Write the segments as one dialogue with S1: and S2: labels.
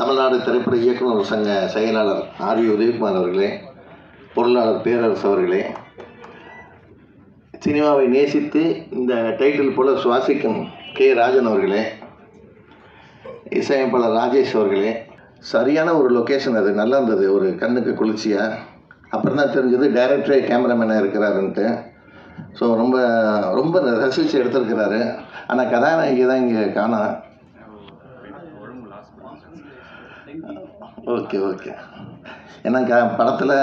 S1: தமிழ்நாடு திரைப்பட இயக்குநர் சங்க செயலாளர் ஆர் வி உதயகுமார் அவர்களே பொருளாளர் பேரரசு அவர்களே சினிமாவை நேசித்து இந்த டைட்டில் போல சுவாசிக்கும் கே ராஜன் அவர்களே இசையமைப்பாளர் ராஜேஷ் அவர்களே சரியான ஒரு லொக்கேஷன் அது நல்லா இருந்தது ஒரு கண்ணுக்கு குளிர்ச்சியாக அப்புறம் தான் தெரிஞ்சது டைரக்டரே கேமராமேனாக இருக்கிறாருன்ட்டு. ஸோ ரொம்ப ரொம்ப ரசித்து எடுத்திருக்கிறாரு. ஆனால் கதாநாயகி தான் இங்கே காணோம். Okay okay. ஏன்னா க படத்தில்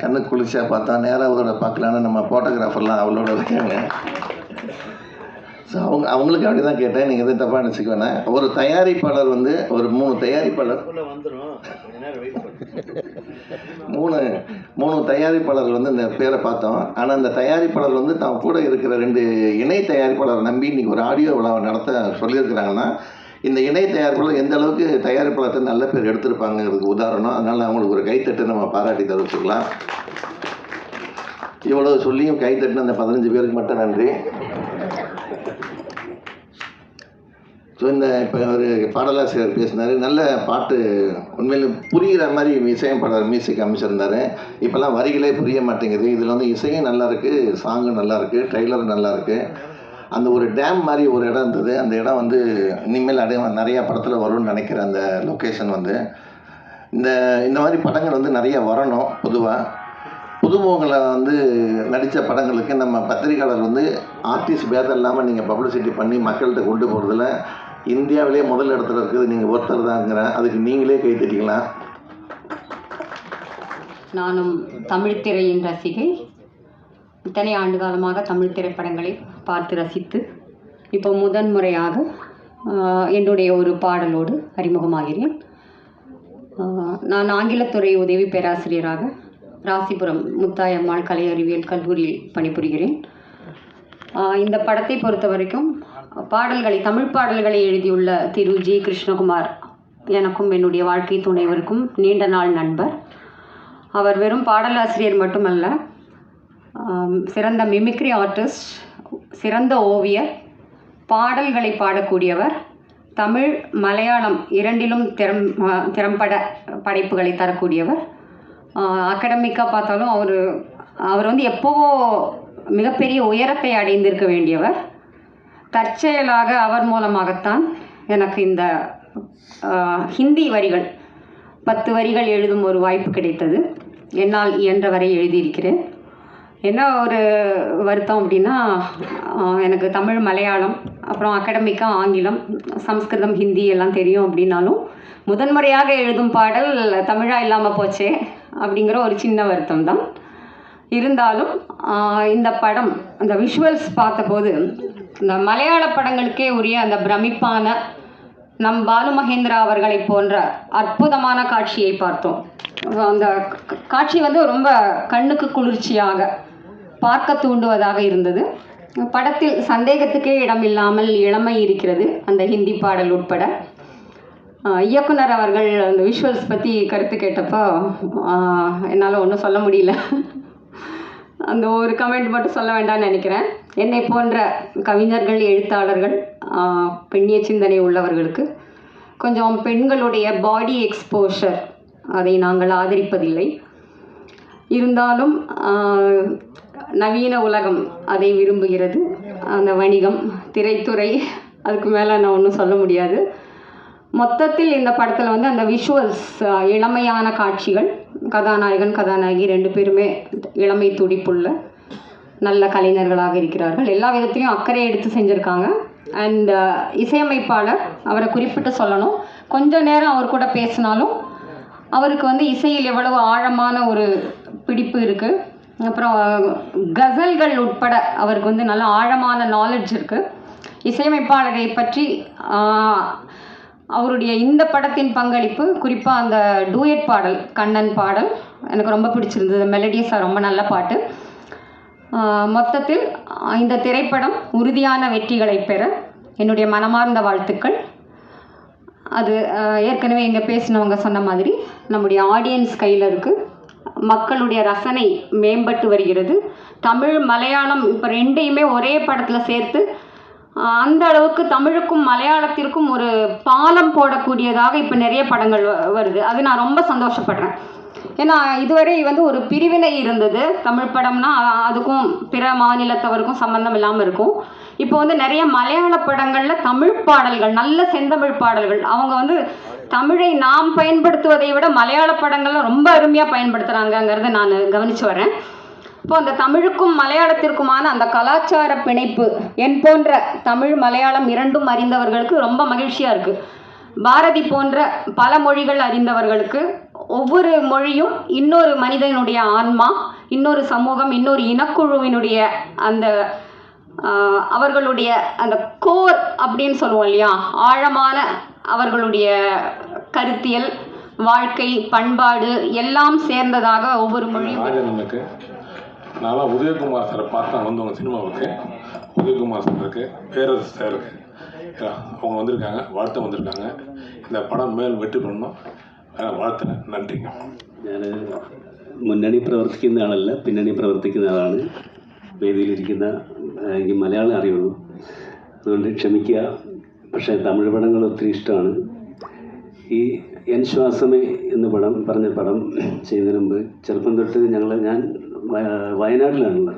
S1: கண்ணுக்கு குளிர்ச்சியாக பார்த்தா நேராக அவரோட பார்க்கலான்னு நம்ம ஃபோட்டோகிராஃபர்லாம் அவளோட இருக்காங்க. ஸோ அவங்க அவங்களுக்கு அப்படி தான் கேட்டேன். நீங்கள் எதுவும் தப்பாக நினச்சிக்க வேணாம். ஒரு தயாரிப்பாளர் வந்து ஒரு மூணு தயாரிப்பாளர். மூணு மூணு தயாரிப்பாளர்கள் வந்து இந்த பேரை பார்த்தோம். ஆனால் இந்த தயாரிப்பாளர் வந்து தான் கூட இருக்கிற ரெண்டு இணை தயாரிப்பாளர் நம்பி இன்னைக்கு ஒரு ஆடியோ விழாவை நடத்த சொல்லியிருக்கிறாங்கன்னா இந்த இணை தயாரிப்பாளர் எந்த அளவுக்கு தயாரிப்பாளர்கிட்ட நல்ல பேர் எடுத்திருப்பாங்கிறதுக்கு உதாரணம். அதனால் அவங்களுக்கு ஒரு கைத்தட்டு நம்ம பாராட்டி தெரிவிச்சுக்கலாம். இவ்வளவு சொல்லியும் கைத்தட்டின அந்த பதினஞ்சு பேருக்கு மட்டும் நன்றி. ஸோ இந்த இப்போ ஒரு பாடலாசிரியர் பேசினார். நல்ல பாட்டு உண்மையில் புரிகிற மாதிரி இசையும் பாடுற மியூசிக் அமைச்சிருந்தார். இப்போல்லாம் வரிகளே புரிய மாட்டேங்குது. இதில் வந்து இசையும் நல்லா இருக்குது சாங்கும் நல்லா இருக்குது ட்ரெய்லரும் நல்லா இருக்குது அந்த ஒரு டேம் மாதிரி ஒரு இடம் இருந்தது. அந்த இடம் வந்து இனிமேல் அடைய நிறையா படத்தில் வரும்னு நினைக்கிறேன் அந்த லொக்கேஷன் வந்து. இந்த இந்த மாதிரி படங்கள் வந்து நிறைய வரணும் பொதுவாக புதுமுகங்களை வந்து நடித்த படங்களுக்கு நம்ம பத்திரிக்கையாளர் வந்து ஆர்டிஸ்ட் பேதம் இல்லாமல் நீங்கள் பப்ளிசிட்டி பண்ணி மக்கள்கிட்ட கொண்டு போகிறதுல இந்தியாவிலே முதல் இடத்துல இருக்குது. நீங்கள் ஒருத்தர் தாங்கிறேன் அதுக்கு நீங்களே கை தட்டிக்கலாம்.
S2: நானும் தமிழ் திரையின் ரசிகை. இத்தனை ஆண்டு காலமாக தமிழ் திரைப்படங்களை பார்த்து ரசித்து இப்போ முதன் முறையாக என்னுடைய ஒரு பாடலோடு அறிமுகமாகிறேன். நான் ஆங்கிலத்துறை உதவி பேராசிரியராக ராசிபுரம் முத்தாயம்மாள் கலை அறிவியல் கல்லூரியில் பணிபுரிகிறேன். இந்த படத்தை பொறுத்த வரைக்கும் பாடல்களை தமிழ் பாடல்களை எழுதியுள்ள திரு ஜி கிருஷ்ணகுமார் எனக்கும் என்னுடைய வாழ்க்கை துணைவருக்கும் நீண்ட நாள் நண்பர். அவர் வெறும் பாடலாசிரியர் மட்டுமல்ல சிறந்த மிமிக்ரி ஆர்டிஸ்ட் சிறந்த ஓவியர் பாடல்களை பாடக்கூடியவர் தமிழ் மலையாளம் இரண்டிலும் திறம் திறம்பட படைப்புகளை தரக்கூடியவர். அகடமிக்காக பார்த்தாலும் அவர் அவர் வந்து எப்போவோ மிகப்பெரிய உயரத்தை அடைந்திருக்க வேண்டியவர். தற்செயலாக அவர் மூலமாகத்தான் எனக்கு இந்த ஹிந்தி வரிகள் பத்து வரிகள் எழுதும் ஒரு வாய்ப்பு கிடைத்தது. என்னால் இயன்றவரை எழுதியிருக்கிறேன். என்ன ஒரு வருத்தம் அப்படின்னா எனக்கு தமிழ் மலையாளம் அப்புறம் அகடமிக்காக ஆங்கிலம் சம்ஸ்கிருதம் ஹிந்தி எல்லாம் தெரியும் அப்படின்னாலும் முதன்முறையாக எழுதும் பாடல் தமிழாக இல்லாமல் போச்சே அப்படிங்கிற ஒரு சின்ன வருத்தம் தான். இருந்தாலும் இந்த படம் அந்த விஷுவல்ஸ் பார்த்தபோது இந்த மலையாள படங்களுக்கே உரிய அந்த பிரமிப்பான நம் பாலு மகேந்திரா அவர்களை போன்ற அற்புதமான காட்சியை பார்த்தோம். அந்த காட்சி வந்து ரொம்ப கண்ணுக்கு குளிர்ச்சியாக பார்க்க தூண்டுவதாக இருந்தது. படத்தில் சந்தேகத்துக்கே இடமில்லாமல் இளமை இருக்கிறது அந்த ஹிந்தி பாடல் உட்பட. இயக்குனர் அவர்கள் அந்த விஷுவல்ஸ் பற்றி கருத்து கேட்டப்போ என்னால் ஒன்றும் சொல்ல முடியல. அந்த ஒரு கமெண்ட் மட்டும் சொல்ல வேண்டாம்னு நினைக்கிறேன். என்னை போன்ற கவிஞர்கள் எழுத்தாளர்கள் பெண்ணிய சிந்தனை உள்ளவர்களுக்கு கொஞ்சம் பெண்களுடைய பாடி எக்ஸ்போஷர் அதை நாங்கள் ஆதரிப்பதில்லை. இருந்தாலும் நவீன உலகம் அதை விரும்புகிறது. அந்த வணிகம் திரைத்துறை அதுக்கு மேலே நான் ஒன்றும் சொல்ல முடியாது. மொத்தத்தில் இந்த படத்தில் வந்து அந்த விஷுவல்ஸ் இளமையான காட்சிகள் கதாநாயகன் கதாநாயகி ரெண்டு பேருமே இளமை துடிப்புள்ள நல்ல கலைஞர்களாக இருக்கிறார்கள். எல்லா விதத்திலையும் அக்கறை எடுத்து செஞ்சுருக்காங்க. அண்ட் இசையமைப்பாளர் அவரை குறிப்பிட்டு சொல்லணும். கொஞ்ச நேரம் அவர் கூட பேசினாலும் அவருக்கு வந்து இசையில் எவ்வளவு ஆழமான ஒரு பிடிப்பு இருக்குது அப்புறம் கசல்கள் உட்பட அவருக்கு வந்து நல்ல ஆழமான நாலேஜ் இருக்குது இசையமைப்பாளரை பற்றி அவருடைய இந்த படத்தின் பங்களிப்பு குறிப்பாக அந்த டூயட் பாடல் கண்ணன் பாடல் எனக்கு ரொம்ப பிடிச்சிருந்தது. மெலடியஸாக ரொம்ப நல்ல பாட்டு. மொத்தத்தில் இந்த திரைப்படம் உறுதியான வெற்றிகளை பெற என்னுடைய மனமார்ந்த வாழ்த்துக்கள். அது ஏற்கனவே இங்கே பேசினவங்க சொன்ன மாதிரி நம்முடைய ஆடியன்ஸ் கையில் இருக்குது மக்களுடைய ரசனை மேம்பட்டு வருகிறது. தமிழ் மலையாளம் இப்போ ரெண்டையுமே ஒரே படத்தில் சேர்த்து அந்த அளவுக்கு தமிழுக்கும் மலையாளத்திற்கும் ஒரு பாலம் போடக்கூடியதாக இப்போ நிறைய படங்கள் வருது. அது நான் ரொம்ப சந்தோஷப்படுறேன். ஏன்னா இதுவரை வந்து ஒரு பிரிவினை இருந்தது. தமிழ் படம்னா அதுக்கும் பிற மாநிலத்தவருக்கும் சம்மந்தம் இல்லாமல் இருக்கும். இப்போ வந்து நிறைய மலையாள படங்களில் தமிழ் பாடல்கள் நல்ல செந்தமிழ் பாடல்கள். அவங்க வந்து தமிழை நாம் பயன்படுத்துவதை விட மலையாள படங்கள்ல ரொம்ப அருமையாக பயன்படுத்துகிறாங்கங்கிறத நான் கவனித்து வரேன். இப்போ அந்த தமிழுக்கும் மலையாளத்திற்குமான அந்த கலாச்சார பிணைப்பு என் போன்ற தமிழ் மலையாளம் இரண்டும் அறிந்தவர்களுக்கு ரொம்ப மகிழ்ச்சியாக இருக்குது பாரதி போன்ற பல மொழிகள் அறிந்தவர்களுக்கு ஒவ்வொரு மொழியும் இன்னொரு மனிதனுடைய ஆன்மா இன்னொரு சமூகம் இன்னொரு இனக்குழுவினுடைய அந்த அவர்களுடைய அந்த கோர் அப்படின்னு சொல்லுவோம் இல்லையா? ஆழமான அவர்களுடைய கருத்தியல் வாழ்க்கை பண்பாடு எல்லாம் சேர்ந்ததாக ஒவ்வொரு மொழியும்
S3: நான்லாம் உதயகுமார் சாரை பார்த்து நான் வந்தவங்க சினிமாவுக்கு. உதயகுமார் சார் இருக்கு பேரரசு சார் இருக்கு. அவங்க வந்திருக்காங்க வாழ்த்து வந்திருக்காங்க. இந்த படம் மேல் வெற்றி பண்ணணும் வாழ்த்துறேன். நன்றிங்க.
S4: முன்னணி മുന്നണി പ്രവർത്തിക്കുന്ന இல்லை பின்னணி പ്രവർത്തിക്കുന്ന ആളാണ് വേദിയിലിരിക്കുന്ന എനിക്ക് മലയാളം അറിയുള്ളൂ. അതുകൊണ്ട് ക്ഷമിക്കുക. പക്ഷേ തമിഴ് പടങ്ങൾ ഒത്തിരി ഇഷ്ടമാണ്. ഈ എൻ ശ്വാസമേ എന്ന പടം പറഞ്ഞ പടം ചെയ്യുന്നതിന് മുമ്പ് ചെറുപ്പം തൊട്ട് ഞങ്ങൾ ഞാൻ വയ- വയനാട്ടിലാണുള്ളത്.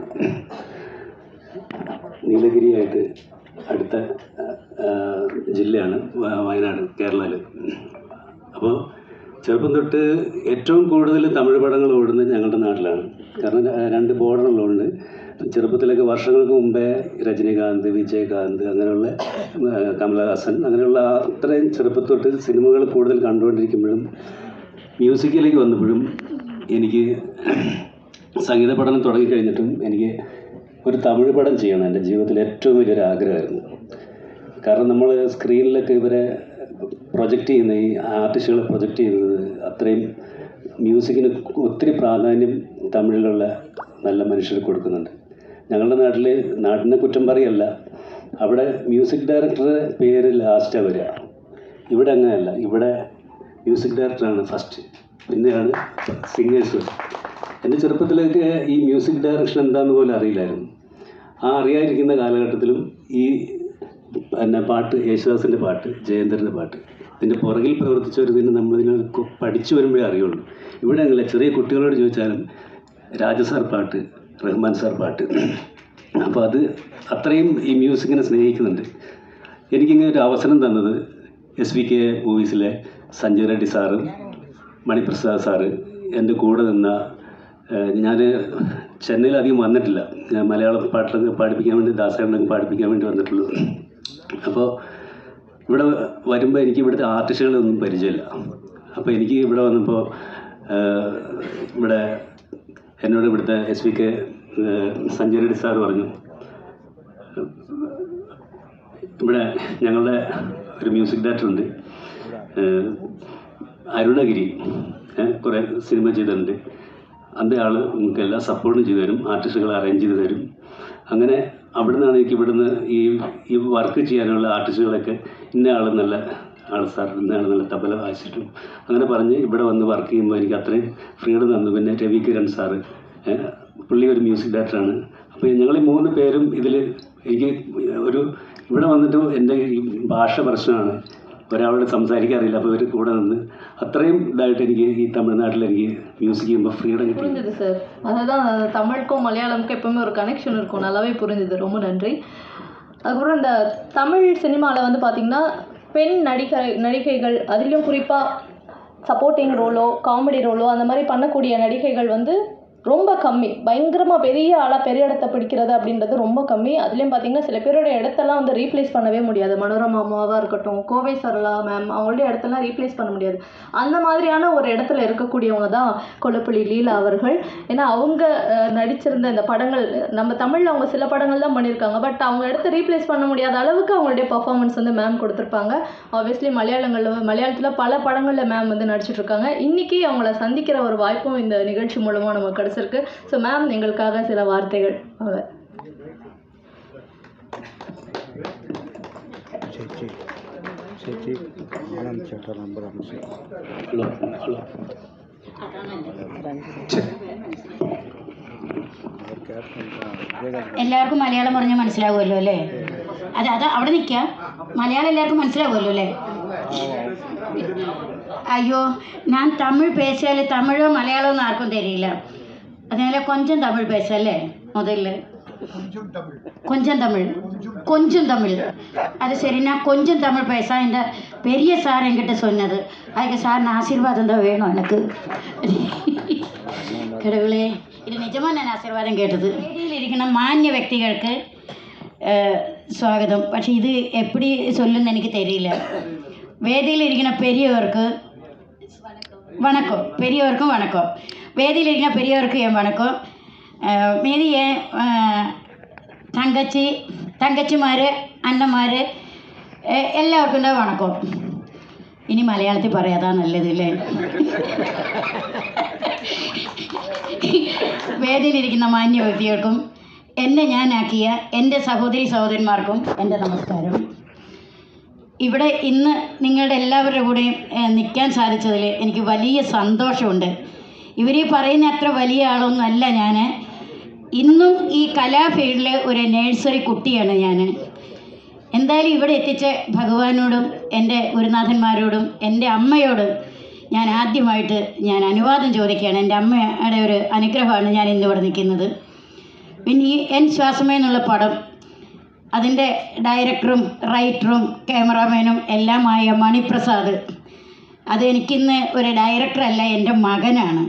S4: നീലഗിരിയായിട്ട് അടുത്ത ജില്ലയാണ് വയനാട് കേരളയിൽ അപ്പോൾ ചെറുപ്പം തൊട്ട് ഏറ്റവും കൂടുതൽ തമിഴ് പടങ്ങൾ ഓടുന്നത് ഞങ്ങളുടെ നാട്ടിലാണ്. കാരണം രണ്ട് ബോർഡറുള്ളതുകൊണ്ട് ചെറുപ്പത്തിലൊക്കെ വർഷങ്ങൾക്ക് മുമ്പേ രജനീകാന്ത് വിജയകാന്ത് അങ്ങനെയുള്ള കമലഹാസൻ അങ്ങനെയുള്ള അത്രയും ചെറുപ്പത്തൊട്ട് സിനിമകൾ കൂടുതൽ കണ്ടുകൊണ്ടിരിക്കുമ്പോഴും മ്യൂസിക്കിലേക്ക് വന്നപ്പോഴും എനിക്ക് സംഗീത പഠനം തുടങ്ങിക്കഴിഞ്ഞിട്ടും എനിക്ക് ഒരു തമിഴ് പടം ചെയ്യണം എന്റെ ജീവിതത്തിൽ ഏറ്റവും വലിയൊരു ആഗ്രഹമായിരുന്നു. കാരണം നമ്മൾ സ്ക്രീനിലൊക്കെ ഇവരെ പ്രൊജക്റ്റ് ചെയ്യുന്ന ഈ ആർട്ടിസ്റ്റുകളെ പ്രൊജക്റ്റ് ചെയ്യുന്നത് അത്രയും മ്യൂസിക്കിന് ഒത്തിരി പ്രാധാന്യം തമിഴിലുള്ള നല്ല മനുഷ്യർ കൊടുക്കുന്നുണ്ട്. ഞങ്ങളുടെ നാട്ടിൽ നാടിനെ കുറ്റം പറയല്ല. അവിടെ മ്യൂസിക് ഡയറക്ടറുടെ പേര് ലാസ്റ്റാണ് വരിക ഇവിടെ അങ്ങനെയല്ല. ഇവിടെ മ്യൂസിക് ഡയറക്ടറാണ് ഫസ്റ്റ് പിന്നെയാണ് സിംഗേഴ്സ് എന്റെ ചെറുപ്പത്തിലൊക്കെ ഈ മ്യൂസിക് ഡയറക്ഷൻ എന്താണെന്ന് പോലും അറിയില്ലായിരുന്നു. ആ അറിയാതിരിക്കുന്ന കാലഘട്ടത്തിലും ഈ പിന്നെ പാട്ട് യേശുദാസിന്റെ പാട്ട് ജയേന്ദ്രന്റെ പാട്ട് ഇതിന്റെ പുറകിൽ പ്രവർത്തിച്ചവർ ഇതിന് നമ്മളിതിനെ പഠിച്ചു വരുമ്പോഴേ അറിയുള്ളൂ. ഇവിടെ അങ്ങനെ ചെറിയ കുട്ടികളോട് ചോദിച്ചാലും രാജസാർ പാട്ട് റഹ്മാൻ സാർ പാട്ട്. അപ്പോൾ അത് അത്രയും ഈ മ്യൂസിക്കിനെ സ്നേഹിക്കുന്നുണ്ട്. എനിക്കിങ്ങനെ ഒരു അവസരം തന്നത് എസ് വി കെ മൂവീസിലെ സഞ്ജയ് റെഡ്ഡി സാറ് മണിപ്രസാദ് സാറ് എന്റെ കൂടെ നിന്ന ഞാൻ ചെന്നൈയിൽ അധികം വന്നിട്ടില്ല. ഞാൻ മലയാളം പാട്ടൊക്കെ പാടിപ്പിക്കാൻ വേണ്ടി ദാസേണ്ണൊക്കെ പാടിപ്പിക്കാൻ വേണ്ടി വന്നിട്ടുള്ളൂ അപ്പോൾ ഇവിടെ വരുമ്പോൾ എനിക്ക് ഇവിടുത്തെ ആർട്ടിസ്റ്റുകളൊന്നും പരിചയമില്ല. അപ്പോൾ എനിക്ക് ഇവിടെ വന്നപ്പോൾ ഇവിടെ എന്നോട് ഇവിടുത്തെ S V K Sanjay Reddy sir പറഞ്ഞു. ഇവിടെ ഞങ്ങളുടെ ഒരു മ്യൂസിക് ഡയറക്ടർ ഉണ്ട് അരുണഗിരി കുറെ സിനിമ ചെയ്തിട്ടുണ്ട്. അതിന്റെ ആൾ നിങ്ങൾക്ക് എല്ലാ സപ്പോർട്ടും ചെയ്തു തരും ആർട്ടിസ്റ്റുകൾ അറേഞ്ച് ചെയ്ത് തരും. അങ്ങനെ അവിടെ നിന്നാണ് എനിക്ക് ഇവിടുന്ന് ഈ ഈ വർക്ക് ചെയ്യാനുള്ള ആർട്ടിസ്റ്റുകളൊക്കെ ഇന്ന ആൾ നല്ല ആൾ സാർ ഇന്ന ആൾ നല്ല തബല വായിച്ചിട്ടും. അങ്ങനെ പറഞ്ഞ് ഇവിടെ വന്ന് വർക്ക് ചെയ്യുമ്പോൾ എനിക്ക് അത്രയും ഫ്രീഡം തന്നു. പിന്നെ രവി കിരൺ സാറ് പുള്ളി ഒരു മ്യൂസിക് ഡയറക്ടറാണ് അപ്പോൾ ഞങ്ങൾ ഈ മൂന്ന് പേരും ഇതിൽ എനിക്ക് ഒരു ഇവിടെ വന്നിട്ട് എൻ്റെ ഈ ഭാഷ പ്രശ്നമാണ് ഒരാളോട് സംസാരിക്കാറില്ല അപ്പോൾ ഇവർ കൂടെ നിന്ന് அத்தனையும் இதாகிட்டு എനിക്ക് ഈ തമിഴ്നാട്ടിൽ എനിക്ക് മ്യൂസിക് ചെയ്യുമ്പോൾ ஃப்ரீடம் കിട്ടി
S5: புரிஞ்சுது சார் அதுதான் தமிழுக்கும் மலையாளமுக்கும் எப்பவுமே ஒரு கனெக்ஷன் இருக்கும் நல்லாவே புரிஞ்சுது ரொம்ப நன்றி அதுக்கப்புறம் இந்த தமிழ் சினிமாவில் வந்து பார்த்திங்கன்னா பெண் நடிகை நடிகைகள் அதிலும் குறிப்பாக சப்போர்ட்டிங் ரோலோ காமெடி ரோலோ அந்த மாதிரி பண்ணக்கூடிய நடிகைகள் வந்து ரொம்ப கம்மி. பயங்கரமாக பெரிய ஆளாக பெரிய இடத்த பிடிக்கிறது அப்படின்றது ரொம்ப கம்மி. அதுலேயும் பார்த்தீங்கன்னா சில பேரோட இடத்தெல்லாம் வந்து ரீப்ளேஸ் பண்ணவே முடியாது. மனோரமா அம்மாவாக இருக்கட்டும் கோவை சரளா மேம் அவங்களுடைய இடத்தெல்லாம் ரீப்ளேஸ் பண்ண முடியாது. அந்த மாதிரியான ஒரு இடத்துல இருக்கக்கூடியவங்க தான் கொல்லப்புள்ளி லீலா அவர்கள். ஏன்னா அவங்க நடிச்சிருந்த இந்த படங்கள் நம்ம தமிழில் அவங்க சில படங்கள் தான் பண்ணியிருக்காங்க. பட் அவங்க இடத்த ரீப்ளேஸ் பண்ண முடியாத அளவுக்கு அவங்களுடைய பர்ஃபார்மன்ஸ் வந்து மேம் கொடுத்துருப்பாங்க. ஆப்வியஸ்லி மலையாளங்களில் மலையாளத்தில் பல படங்களில் மேம் வந்து நடிச்சிட்ருக்காங்க இருக்காங்க. அவங்கள சந்திக்கிற ஒரு வாய்ப்பும் இந்த நிகழ்ச்சி மூலமாக நமக்கு கிடச்சிருக்கு ஸோ மேம் எங்களுக்காக சில வார்த்தைகள் அவங்க
S6: ചേച്ചി ചേച്ചി ആനന്ദ് ചേട്ടാ നമ്പർ അംശം
S4: ஹலோ ஹலோ
S6: അവർ ക്യാപ്റ്റൻ വിജയകാന്ത്
S7: എല്ലാവർക്കും മലയാളം പറഞ്ഞാൽ മനസ്സിലാവുമല്ലോ അല്ലേ അതെ അത് അവിടെ നിൽക്കുക മലയാളം എല്ലാവർക്കും മനസ്സിലാവുമല്ലോ അല്ലേ അയ്യോ ഞാൻ തമിഴ് പേശാൽ തമിഴോ മലയാളമോ ഒന്നും ആർക്കും തരില്ല அதனால கொஞ்சம் தமிழ் பேசலே முதல்ல கொஞ்சம் தமிழ் கொஞ்சம் தமிழ் அது சரி நான் கொஞ்சம் தமிழ் பேச இந்த பெரிய சார் என்கிட்ட சொன்னது அதுக்கு சார் நான் ஆசீர்வாதம் தான் வேணும் எனக்கு கடவுளே ഇത് നിജമാണ് ഞാൻ ആശീർവാദം കേട്ടത് വേദിയിലിരിക്കുന്ന മാന്യ വ്യക്തികൾക്ക് ഏഹ്, സ്വാഗതം പക്ഷെ ഇത് എപ്പടി ചൊല്ലുന്ന എനിക്ക് தெரியல வேதியிலிருக்கிற பெரியவருக்கு வணக்கம் பெரியவருக்கும் வணக்கம் வேதியில் இருக்கிற பெரியவருக்கு என் வணக்கம் அஹ் மீதி என் அஹ், தங்கச்சி தங்கச்சிமார் അണ്ണന്മാർ എല്ലാവർക്കും എന്താ വണക്കം ഇനി മലയാളത്തിൽ പറയാതാ നല്ലത് അല്ലേ വേദിയിലിരിക്കുന്ന മാന്യ വ്യക്തികൾക്കും എന്നെ ഞാനാക്കിയ എൻ്റെ സഹോദരി സഹോദരന്മാർക്കും എൻ്റെ നമസ്കാരം ഇവിടെ ഇന്ന് നിങ്ങളുടെ എല്ലാവരുടെ കൂടെയും ഏഹ്, നിൽക്കാൻ സാധിച്ചതിൽ എനിക്ക് വലിയ സന്തോഷമുണ്ട് ഇവർ പറയുന്ന അത്ര വലിയ ആളൊന്നും അല്ല ഞാൻ ഇന്നും ഈ കലാഫീൽഡിൽ ഒരു നേഴ്സറി കുട്ടിയാണ് ഞാൻ എന്തായാലും ഇവിടെ എത്തിച്ച ഭഗവാനോടും എന്റെ ഗുരുനാഥന്മാരോടും എന്റെ അമ്മയോടും ഞാൻ ആദ്യമായിട്ട് ഞാൻ അനുവാദം ചോദിക്കുകയാണ്. എന്റെ അമ്മയുടെ ഒരു അനുഗ്രഹമാണ് ഞാൻ ഇന്നിവിടെ നിൽക്കുന്നത്. പിന്നെ ഈ എൻ ശ്വാസമേ എന്നുള്ള പടം അതിന്റെ ഡയറക്ടറും റൈറ്ററും ക്യാമറാമാനും എല്ലാമായ മണിപ്രസാദ് അത് എനിക്കിന്ന് ഒരു ഡയറക്ടറല്ല എന്റെ മകനാണ്.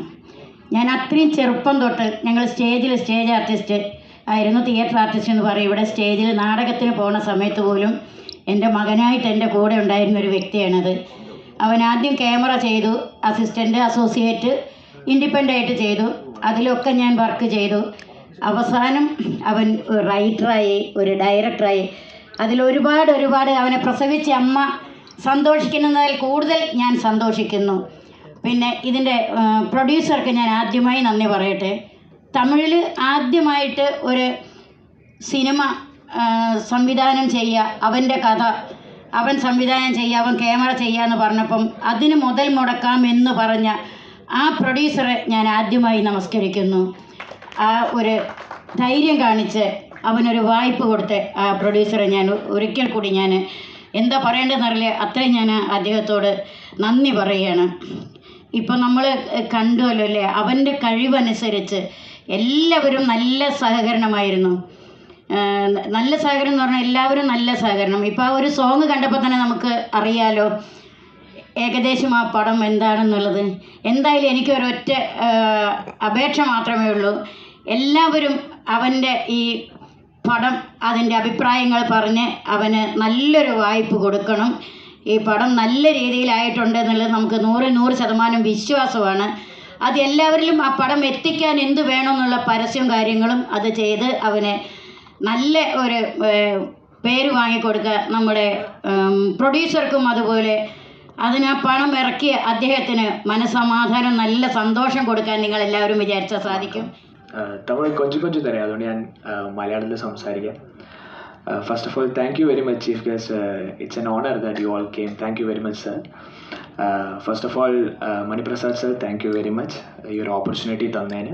S7: ഞാൻ അത്രയും ചെറുപ്പം തൊട്ട് ഞങ്ങൾ സ്റ്റേജിൽ സ്റ്റേജ് ആർട്ടിസ്റ്റ് ആയിരുന്നു തിയേറ്റർ ആർട്ടിസ്റ്റ് എന്ന് പറയും. ഇവിടെ സ്റ്റേജിൽ നാടകത്തിന് പോകുന്ന സമയത്ത് പോലും എന്റെ മകനായിട്ട് എന്റെ കൂടെ ഉണ്ടായിരുന്ന ഒരു വ്യക്തിയാണത്. അവൻ ആദ്യം ക്യാമറ ചെയ്തു അസിസ്റ്റന്റ് അസോസിയേറ്റ് ഇൻഡിപെൻഡായിട്ട് ചെയ്തു. അതിലൊക്കെ ഞാൻ വർക്ക് ചെയ്തു. അവസാനം അവൻ റൈറ്ററായി ഒരു ഡയറക്ടറായി. അതിലൊരുപാട് ഒരുപാട് അവനെ പ്രസവിച്ച അമ്മ സന്തോഷിക്കുന്നതിൽ കൂടുതൽ ഞാൻ സന്തോഷിക്കുന്നു. പിന്നെ ഇതിന്റെ പ്രൊഡ്യൂസർക്ക് ഞാൻ ആദ്യമായി നന്ദി പറയട്ടെ. തമിഴിൽ ആദ്യമായിട്ട് ഒരു സിനിമ സംവിധാനം ചെയ്യുക അവന്റെ കഥ അവൻ സംവിധാനം ചെയ്യുക അവൻ ക്യാമറ ചെയ്യുക എന്ന് പറഞ്ഞപ്പം അതിന് മുതൽ മുടക്കാം എന്ന് പറഞ്ഞ ആ പ്രൊഡ്യൂസറെ ഞാൻ ആദ്യമായി നമസ്കരിക്കുന്നു. ആ ഒരു ധൈര്യം കാണിച്ച് അവനൊരു വായ്പ കൊടുത്ത് ആ പ്രൊഡ്യൂസറെ ഞാൻ ഒരിക്കൽ കൂടി ഞാൻ എന്താ പറയേണ്ടതെന്നറിയില്ല. അത്രയും ഞാൻ അദ്ദേഹത്തോട് നന്ദി പറയുകയാണ്. ഇപ്പോൾ നമ്മൾ കണ്ടുവല്ലോ അല്ലേ? അവന്റെ കഴിവനുസരിച്ച് എല്ലാവരും നല്ല സഹകരണമായിരുന്നു. നല്ല സഹകരണം എന്ന് പറഞ്ഞാൽ എല്ലാവരും നല്ല സഹകരണം. ഇപ്പോൾ ആ ഒരു സോങ് കണ്ടപ്പോൾ തന്നെ നമുക്ക് അറിയാലോ ഏകദേശം ആ പടം എന്താണെന്നുള്ളത്. എന്തായാലും എനിക്ക് ഒരൊറ്റ അപേക്ഷ മാത്രമേ ഉള്ളൂ. എല്ലാവരും അവന്റെ ഈ പടം അതിന്റെ അഭിപ്രായങ്ങൾ പറഞ്ഞ് അവന് നല്ലൊരു വായ്പ കൊടുക്കണം. ഈ പടം നല്ല രീതിയിലായിട്ടുണ്ട് എന്നുള്ളത് നമുക്ക് നൂറ് നൂറ് ശതമാനം വിശ്വാസമാണ്. അത് എല്ലാവരിലും ആ പടം എത്തിക്കാൻ എന്ത് വേണമെന്നുള്ള പരസ്യവും കാര്യങ്ങളും അത് ചെയ്ത് അവന് നല്ല ഒരു പേര് വാങ്ങിക്കൊടുക്കുക നമ്മുടെ പ്രൊഡ്യൂസർക്കും അതുപോലെ അതിന് പണം ഇറക്കിയ അദ്ദേഹത്തിന് മനസമാധാനം നല്ല സന്തോഷം കൊടുക്കാൻ നിങ്ങൾ എല്ലാവരും വിചാരിച്ചാൽ സാധിക്കും
S8: തമിഴ് കൊഞ്ചു കൊഞ്ചു തരാം. അതുകൊണ്ട് ഞാൻ മലയാളത്തിൽ സംസാരിക്കാം. Uh, first of all, thank you very much, Chief Guest. Uh, it's an honor that you all came. Thank you very much, sir. Uh, first of all, uh, Maniprasad sir, thank you very much. Uh, your opportunity തന്നേന്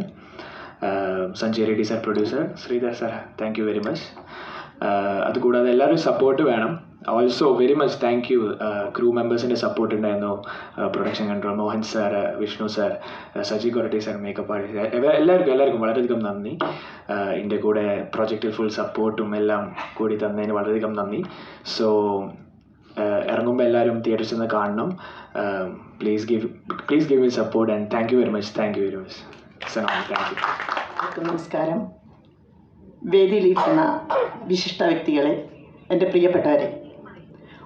S8: Sanjay Reddy sir producer Sridhar sir thank you very much അതുകൂടാതെ എല്ലാവരും support വേണം also very much thank you crew മെമ്പേഴ്സിന്റെ support ഉണ്ടായിരുന്നു. Production control Mohan sir Vishnu sir Saji Koratty sir makeup artist എല്ലാവർക്കും എല്ലാവർക്കും വളരെയധികം നന്ദി. എന്റെ കൂടെ പ്രോജക്റ്റിൽ ഫുൾ സപ്പോർട്ടും എല്ലാം കൂടി തന്നതിന് വളരെയധികം നന്ദി. സോ ഇറങ്ങുമ്പോൾ എല്ലാവരും തിയേറ്ററിൽ ചെന്ന് കാണണം. Please give please give me support and thank you very much thank you very much sir thank
S9: you നമസ്കാരം. വേദിയിലിരിക്കുന്ന വിശിഷ്ട വ്യക്തികളെ എന്റെ പ്രിയപ്പെട്ടവരെ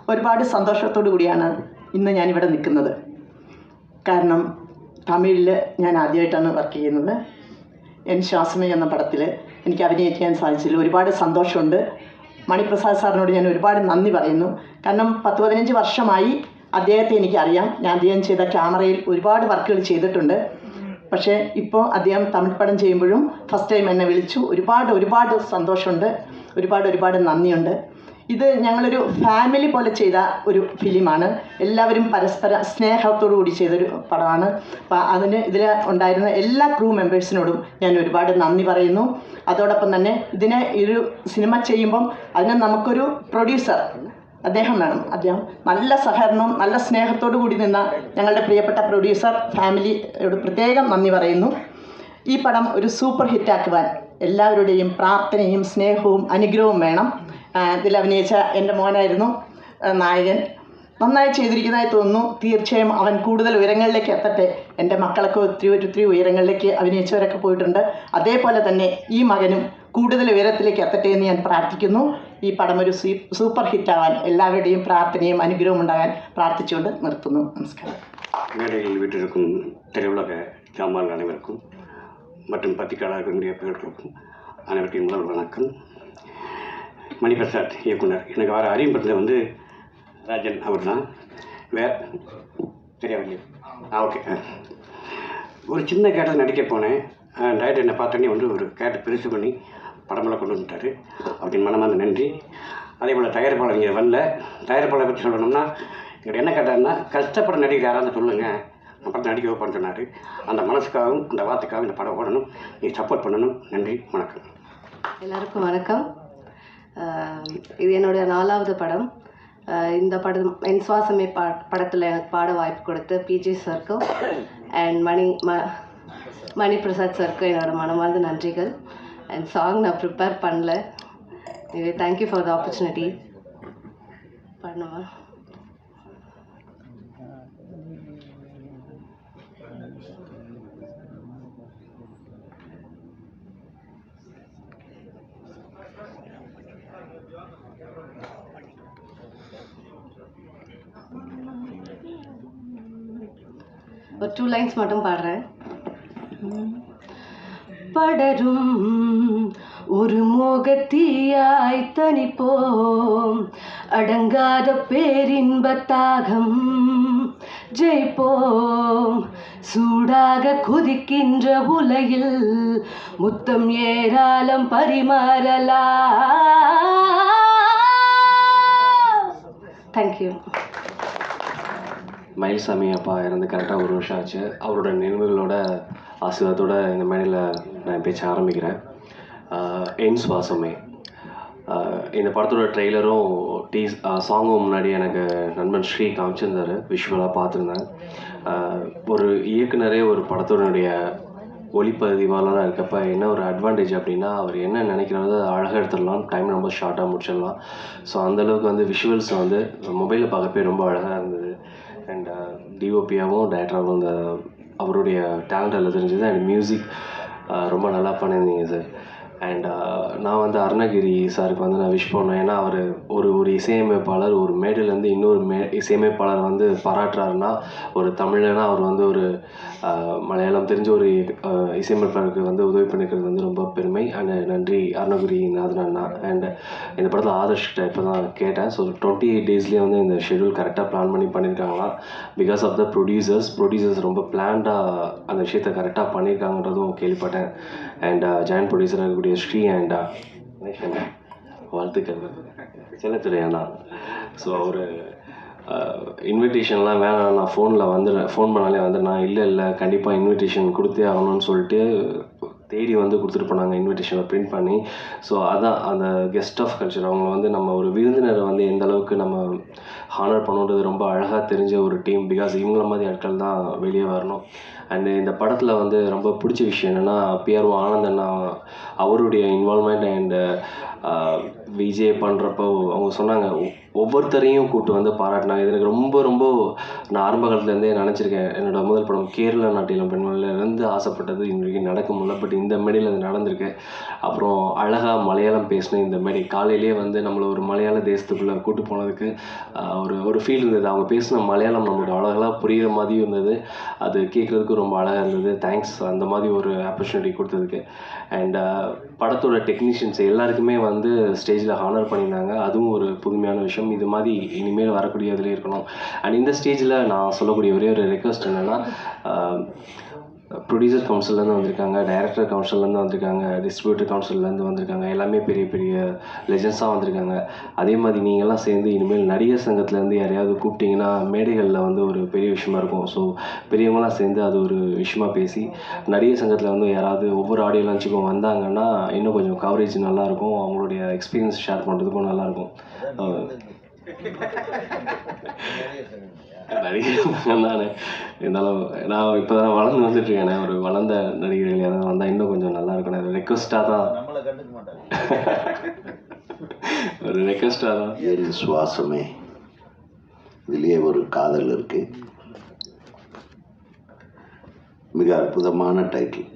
S9: ഒരുപാട് സന്തോഷത്തോടു കൂടിയാണ് ഇന്ന് ഞാനിവിടെ നിൽക്കുന്നത്. കാരണം തമിഴിൽ ഞാൻ ആദ്യമായിട്ടാണ് വർക്ക് ചെയ്യുന്നത്. എൻ ശ്വാസമേ എന്ന പടത്തിൽ എനിക്ക് അഭിനയിക്കാൻ സാധിച്ചതിൽ ഒരുപാട് സന്തോഷമുണ്ട്. മണിപ്രസാദ് സാറിനോട് ഞാൻ ഒരുപാട് നന്ദി പറയുന്നു. കാരണം പത്ത് പതിനഞ്ച് വർഷമായി അദ്ദേഹത്തെ എനിക്കറിയാം. ഞാൻ അദ്ദേഹം ചെയ്ത ക്യാമറയിൽ ഒരുപാട് വർക്കുകൾ ചെയ്തിട്ടുണ്ട്. പക്ഷേ ഇപ്പോൾ അദ്ദേഹം തമിഴ് പടം ചെയ്യുമ്പോഴും ഫസ്റ്റ് ടൈം എന്നെ വിളിച്ചു. ഒരുപാട് ഒരുപാട് സന്തോഷമുണ്ട്. ഒരുപാട് ഒരുപാട് നന്ദിയുണ്ട്. ഇത് ഞങ്ങളൊരു ഫാമിലി പോലെ ചെയ്ത ഒരു ഫിലിമാണ്. എല്ലാവരും പരസ്പര സ്നേഹത്തോടു കൂടി ചെയ്തൊരു പടമാണ്. അപ്പോൾ അതിന് ഇതിൽ ഉണ്ടായിരുന്ന എല്ലാ ക്രൂ മെമ്പേഴ്സിനോടും ഞാൻ ഒരുപാട് നന്ദി പറയുന്നു. അതോടൊപ്പം തന്നെ ഇതിനെ ഒരു സിനിമ ചെയ്യുമ്പം അതിന് നമുക്കൊരു പ്രൊഡ്യൂസർ അദ്ദേഹം വേണം. അദ്ദേഹം നല്ല സഹകരണവും നല്ല സ്നേഹത്തോടു കൂടി നിന്ന ഞങ്ങളുടെ പ്രിയപ്പെട്ട പ്രൊഡ്യൂസർ ഫാമിലിയോട് പ്രത്യേകം നന്ദി പറയുന്നു. ഈ പടം ഒരു സൂപ്പർ ഹിറ്റാക്കുവാൻ എല്ലാവരുടെയും പ്രാർത്ഥനയും സ്നേഹവും അനുഗ്രഹവും വേണം. ഇതിൽ അഭിനയിച്ച എൻ്റെ മോനായിരുന്നു ആ, നായകൻ നന്നായി ചെയ്തിരിക്കുന്നതായി തോന്നുന്നു തീർച്ചയായും അവൻ കൂടുതൽ ഉയരങ്ങളിലേക്ക് എത്തട്ടെ എൻ്റെ മക്കളൊക്കെ ഒത്തിരി ഒത്തിരി ഉയരങ്ങളിലേക്ക് അഭിനയിച്ചവരൊക്കെ പോയിട്ടുണ്ട് അതേപോലെ തന്നെ ഈ മകനും കൂടുതൽ ഉയരത്തിലേക്ക് എത്തട്ടെ എന്ന് ഞാൻ പ്രാർത്ഥിക്കുന്നു ഈ പടം ഒരു സീ- സൂപ്പർ ഹിറ്റാവാൻ എല്ലാവരുടെയും പ്രാർത്ഥനയും അനുഗ്രഹവും ഉണ്ടാകാൻ പ്രാർത്ഥിച്ചുകൊണ്ട് നിർത്തുന്നു நமஸ்காரம்
S10: மேடையில் வீட்டிற்கும் திரையுலக ஜாமான் அனைவருக்கும் மற்றும் பத்திரிகையாளர்களுடைய பேர்களுக்கும் அனைவருக்கும் முதல் வணக்கம் மணிபிரசாத் இயக்குனர். எனக்கு வர அறிமுகத்தில் வந்து ராஜன் அவர் தான் வேற தெரியாமல். ஆ ஓகே. ஒரு சின்ன கேரக்டர் நடிக்க போனேன். டைரக்டர் என்னை பார்த்தோன்னே வந்து ஒரு கேரக்டர் பெருசு பண்ணி படமெல்லாம் கொண்டு வந்துட்டார். அப்படின்னு மனமார்ந்த நன்றி. அதே போல் தயாரிப்பாளர் இங்கே வரல. தயாரிப்பாளரை பற்றி சொல்லணும்னா இங்கே என்ன கேட்டாருன்னா கஷ்டப்பட நடிகர் யாராவது சொல்லுங்கள் நான் படத்தை நடிக்க வைப்பேன்னு சொன்னார். அந்த மனசுக்காகவும் அந்த வார்த்தைக்காகவும் இந்த படம் ஓடணும். நீ சப்போர்ட் பண்ணணும். நன்றி. வணக்கம்.
S11: எல்லாருக்கும் வணக்கம். இது என்னோட நாலாவது படம். இந்த படம் என் சுவாசமே பா படத்தில் எனக்கு பாட வாய்ப்பு கொடுத்த பிஜி சர்க்கும் அண்ட் மணி ம மணி பிரசாத் சர்க்கும் என்னோட மனமார்ந்த நன்றிகள். அண்ட் சாங் நான் ப்ரிப்பேர் பண்ணல. Thank you for the opportunity பண்ணுவேன் ஒரு டூ லைன்ஸ் மட்டும் பாடுறேன். படரும் ஒரு மோகத்தீயாய் தனிப்போம் அடங்காத பேரின்பத்தாகம் ஜெயிப்போம். சூடாக குதிக்கின்ற உலையில் முத்தம் ஏராளம் பரிமாறலாம் தேங்க்யூ
S12: மயில்சாமி அப்பா இறந்து கரெக்டாக ஒரு வருஷம் ஆச்சு. அவரோட நினைவுகளோட ஆசீர்வாதத்தோட இந்த மேடையில் நான் பேச்ச ஆரம்பிக்கிறேன். என் சுவாசமே. இந்த படத்தோட ட்ரெய்லரும் டீ சாங்கும் முன்னாடி எனக்கு நண்பன் ஸ்ரீ காமிச்சிருந்தார். விஷுவலாக பார்த்துருந்தேன். ஒரு இயக்குனரே ஒரு படத்தோடைய ஒளிப்பதிவாளராக இருக்கப்ப என்ன ஒரு அட்வான்டேஜ் அப்படின்னா அவர் என்ன நினைக்கிறாரோ அதை அழகாக எடுத்துடலாம். டைம் ரொம்ப ஷார்ட்டாக முடிச்சிடலாம். ஸோ அந்தளவுக்கு வந்து விஷுவல்ஸ் வந்து மொபைலில் பார்க்கப்பே ரொம்ப அழகாக இருந்தது. அண்ட் டிஓபியாகவும் டேரக்டராகவும் அந்த அவருடைய டேலண்ட் அதில் தெரிஞ்சது அண்ட் மியூசிக் uh, ரொம்ப நல்லா பண்ணியிருந்தீங்க சார் அண்ட் uh, நான் வந்து அருணகிரி சாருக்கு வந்து நான் விஷ் பண்ணேன். ஏன்னா அவர் ஒரு ஒரு இசையமைப்பாளர் ஒரு மேடையிலேருந்து இன்னொரு மே இசையமைப்பாளர் வந்து பாராட்டுறாருன்னா ஒரு தமிழனா அவர் வந்து ஒரு மலையாளம் தெரிஞ்ச ஒரு இசையமைப்பாளருக்கு வந்து உதவி பண்ணிக்கிறது வந்து ரொம்ப பெருமை. அண்ட் நன்றி அருணகிரி நாதன் அண்ணா. அண்ட் இந்த படத்தில் ஆதர்ஷ்கிட்ட இப்போ தான் கேட்டேன். ஸோ டுவெண்ட்டி எயிட் டேஸ்லேயே வந்து இந்த ஷெடியூல் கரெக்டாக பிளான் பண்ணி பண்ணியிருக்காங்களாம் because of the producers producers ரொம்ப பிளான்டாக அந்த விஷயத்தை கரெக்டாக பண்ணியிருக்காங்கன்றதும் கேள்விப்பட்டேன். அண்ட் ஜாயின்ட் ப்ரொடியூசராக இருக்கக்கூடிய ஸ்ரீ அண்ட் வாழ்த்துக்கள். செல்லத்துறை ஸோ அவர் இன்விடேஷன்லாம் வேணாம் நான் ஃபோனில் வந்துடுறேன் ஃபோன் பண்ணாலே வந்துடுறேன் இல்லை இல்லை கண்டிப்பாக இன்விடேஷன் கொடுத்தே ஆகணும்னு சொல்லிட்டு தேடி வந்து கொடுத்துட்டு போனாங்க இன்விடேஷனை பிரிண்ட் பண்ணி. ஸோ அதான் அந்த கெஸ்ட் ஆஃப் கல்ச்சர் அவங்க வந்து நம்ம ஒரு விருந்தினரை வந்து எந்த அளவுக்கு நம்ம ஹானர் பண்ணுன்றது ரொம்ப அழகாக தெரிஞ்ச ஒரு டீம் பிகாஸ் இவங்கள மாதிரி ஆட்கள் தான் வெளியே வரணும். அண்டு இந்த படத்தில் வந்து ரொம்ப பிடிச்ச விஷயம் என்னென்னா பிஆர்ஓ ஆனந்தண்ணா அவருடைய இன்வால்மெண்ட் அண்டு விஜய் பண்ணுறப்போ அவங்க சொன்னாங்க ஒவ்வொருத்தரையும் கூப்பிட்டு வந்து பாராட்டினாங்க. இது எனக்கு ரொம்ப ரொம்ப நான் ஆரம்ப காலத்துலேருந்தே நினச்சிருக்கேன். என்னோட முதல் படம் கேரள நாட்டிலம் பெண்மணிலேருந்து ஆசைப்பட்டது இன்றைக்கு நடக்க முடியல. பட் இந்த மேடையில் அது நடந்திருக்கு. அப்புறம் அழகாக மலையாளம் பேசின இந்த மேடை. காலையிலேயே வந்து நம்மளை ஒரு மலையாள தேசத்துக்குள்ளே கூட்டு போனதுக்கு ஒரு ஒரு ஃபீல் இருந்தது. அவங்க பேசின மலையாளம் நம்மளுக்கு அழகாக புரிகிற மாதிரியும் இருந்தது. அது கேட்குறதுக்கு ரொம்ப அழகாக இருந்தது. தேங்க்ஸ் அந்த மாதிரி ஒரு ஆப்பர்ச்சுனிட்டி கொடுத்ததுக்கு. அண்ட் படத்தோட டெக்னீஷியன்ஸ் எல்லாருக்குமே வந்து வந்து ஸ்டேஜில் ஹானர் பண்ணியிருந்தாங்க. அதுவும் ஒரு புதுமையான விஷயம். இது மாதிரி இனிமேல் வரக்கூடிய இதில் இருக்கணும். அண்ட் இந்த ஸ்டேஜில் நான் சொல்லக்கூடிய ஒரே ஒரு ரெக்வஸ்ட் என்னென்னா ப்ரொடியூசர் கவுன்சில்லேருந்து வந்திருக்காங்க டைரக்டர் கவுன்சில்லேருந்து வந்திருக்காங்க டிஸ்ட்ரிபியூட்டர் கவுன்சில்லேருந்து வந்திருக்காங்க எல்லாமே பெரிய பெரிய லெஜன்ஸாக வந்திருக்காங்க. அதே மாதிரி நீங்கள்லாம் சேர்ந்து இனிமேல் நடிகர் சங்கத்துலேருந்து யாரையாவது கூப்பிட்டிங்கன்னா மேடைகளில் வந்து ஒரு பெரிய விஷயமா இருக்கும். ஸோ பெரியவங்களாம் சேர்ந்து அது ஒரு விஷயமா பேசி நடிகர் சங்கத்தில் வந்து யாராவது ஒவ்வொரு ஆடியோ லான்ச்சுக்கும் வந்தாங்கன்னா இன்னும் கொஞ்சம் கவரேஜ் நல்லாயிருக்கும். அவங்களுடைய எக்ஸ்பீரியன்ஸ் ஷேர் பண்ணுறதுக்கும் நல்லாயிருக்கும். நடிகர் தானே இருந்தாலும் நான் இப்போ தான் வளர்ந்து வந்துட்டுருக்கேனே. ஒரு வளர்ந்த நடிகர்கள் யாராவது வந்தால் இன்னும் கொஞ்சம் நல்லா இருக்கும் ரெக்வஸ்ட்டாக தான். ஒரு ரெக்வஸ்ட்டாக தான்.
S13: என் சுவாசமே? இதுலேயே ஒரு காதல் இருக்கு. மிக அற்புதமான டைட்டில்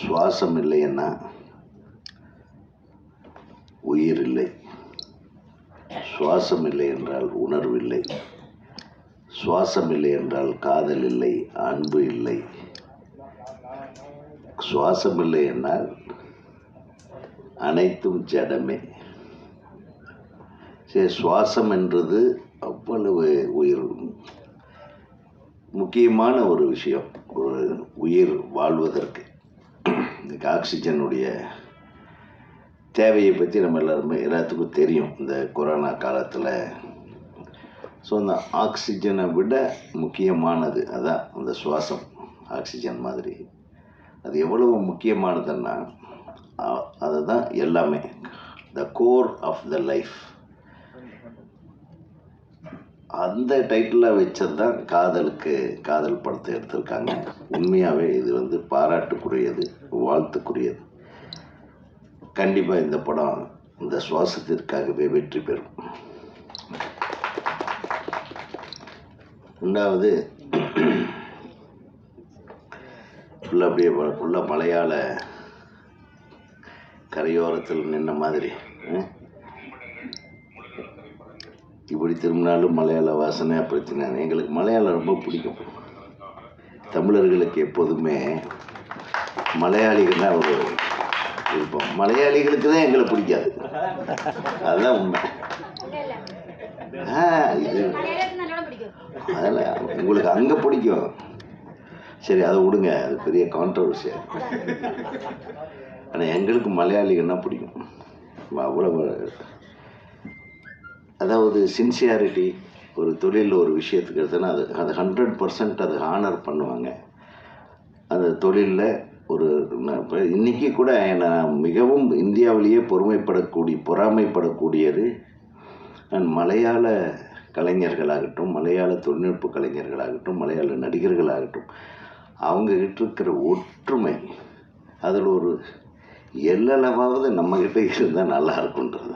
S13: சுவாசம் இல்லைன்னா உயிர் இல்லை. சுவாசம் இல்லை என்றால் உணர்வு இல்லை சுவாசம் இல்லை என்றால் காதல் இல்லை அன்பு இல்லை. சுவாசம் இல்லை என்றால் அனைத்தும் ஜடமே. சரி சுவாசம் என்றது அவ்வளவு உயிர் முக்கியமான ஒரு விஷயம் ஒரு உயிர் வாழ்வதற்கு. இன்னைக்கு ஆக்சிஜனுடைய தேவையை பற்றி நம்ம எல்லாருமே எல்லாத்துக்கும் தெரியும் இந்த கொரோனா காலத்தில். ஸோ அந்த ஆக்சிஜனை விட முக்கியமானது அதான் அந்த சுவாசம் ஆக்சிஜன் மாதிரி. அது எவ்வளவு முக்கியமானதுன்னா அதுதான் எல்லாமே. The core of the life அந்த டைட்டிலாக வச்சது தான் காதலுக்கு காதல் படத்தை எடுத்திருக்காங்க. உண்மையாகவே இது வந்து பாராட்டுக்குரியது வாழ்த்துக்குரியது. கண்டிப்பாக இந்த படம் இந்த சுவாசத்திற்காகவே வெற்றி பெறும். ரெண்டாவது ஃபுல்லாக அப்படியே ஃபுல்லாக மலையாள கரையோரத்தில் நின்ன மாதிரி இப்படி திரும்பினாலும் மலையாள வாசனை பிரச்சனை எங்களுக்கு மலையாளம் ரொம்ப பிடிக்கும். தமிழர்களுக்கு எப்போதுமே மலையாளிகள் தான் ஒரு இப்போ மலையாளிகளுக்கு தான் எங்களை பிடிக்காது. அதுதான் உண்மை. இது அதெல்லாம் உங்களுக்கு அங்கே பிடிக்கும். சரி அதை விடுங்க. அது பெரிய கான்ட்ரவர்சி ஆனால் எங்களுக்கு மலையாளிகள்னா பிடிக்கும்? அவ்வளோ அதாவது சின்சியாரிட்டி ஒரு தொழிலில் ஒரு விஷயத்துக்கு எடுத்தோன்னா அது அது ஹண்ட்ரட் பர்சன்ட் அது ஹானர் பண்ணுவாங்க. அந்த தொழிலில் ஒரு இப்போ இன்றைக்கி கூட நான் மிகவும் இந்தியாவிலேயே பொறுமைப்படக்கூடிய பொறாமைப்படக்கூடியது நான் மலையாள கலைஞர்களாகட்டும் மலையாள தொழில்நுட்ப கலைஞர்களாகட்டும் மலையாள நடிகர்களாகட்டும் அவங்கக்கிட்ட இருக்கிற ஒற்றுமை அதில் ஒரு எல்லளவாவது நம்மக்கிட்ட இருந்தால் நல்லா இருக்குன்றது